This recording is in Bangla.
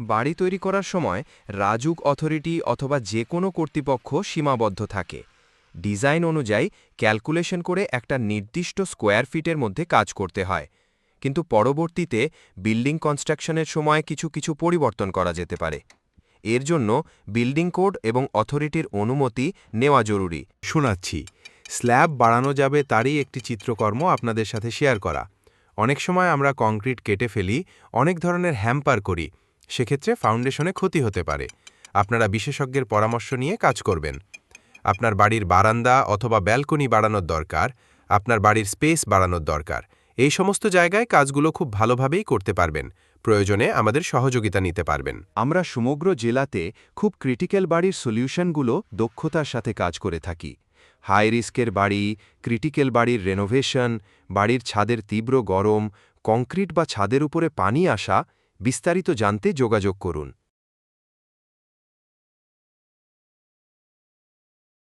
বাড়ি তৈরি করার সময় রাজুক অথরিটি অথবা যে কোনো কর্তৃপক্ষ সীমাবদ্ধ থাকে। ডিজাইন অনুযায়ী ক্যালকুলেশন করে একটা নির্দিষ্ট স্কোয়ার ফিটের মধ্যে কাজ করতে হয়। কিন্তু পরবর্তীতে বিল্ডিং কনস্ট্রাকশনের সময় কিছু কিছু পরিবর্তন করা যেতে পারে। এর জন্য বিল্ডিং কোড এবং অথরিটির অনুমতি নেওয়া জরুরি। শোনাচ্ছি, স্ল্যাব বাড়ানো যাবে তারই একটি চিত্রকর্ম আপনাদের সাথে শেয়ার করা। অনেক সময় আমরা কংক্রিট কেটে ফেলি, অনেক ধরনের হ্যাম্পার করি। সেক্ষেত্রে ফাউন্ডেশনে ক্ষতি হতে পারে। আপনারা বিশেষজ্ঞের পরামর্শ নিয়ে কাজ করবেন। আপনার বাড়ির বারান্দা অথবা ব্যালকনি বাড়ানোর দরকার, আপনার বাড়ির স্পেস বাড়ানোর দরকার। এই সমস্ত জায়গায় কাজগুলো খুব ভালোভাবেই করতে পারবেন। প্রয়োজনে আমাদের সহযোগিতা নিতে পারবেন। আমরা সমগ্র জেলাতে খুব ক্রিটিক্যাল বাড়ির সলিউশনগুলো দক্ষতার সাথে কাজ করে থাকি। হাই রিস্কের বাড়ি, ক্রিটিক্যাল বাড়ির রেনোভেশন বাড়ির ছাদের তীব্র গরম, কংক্রিট বা ছাদের উপরে পানি আসা বিস্তারিত জানতে যোগাযোগ করুন।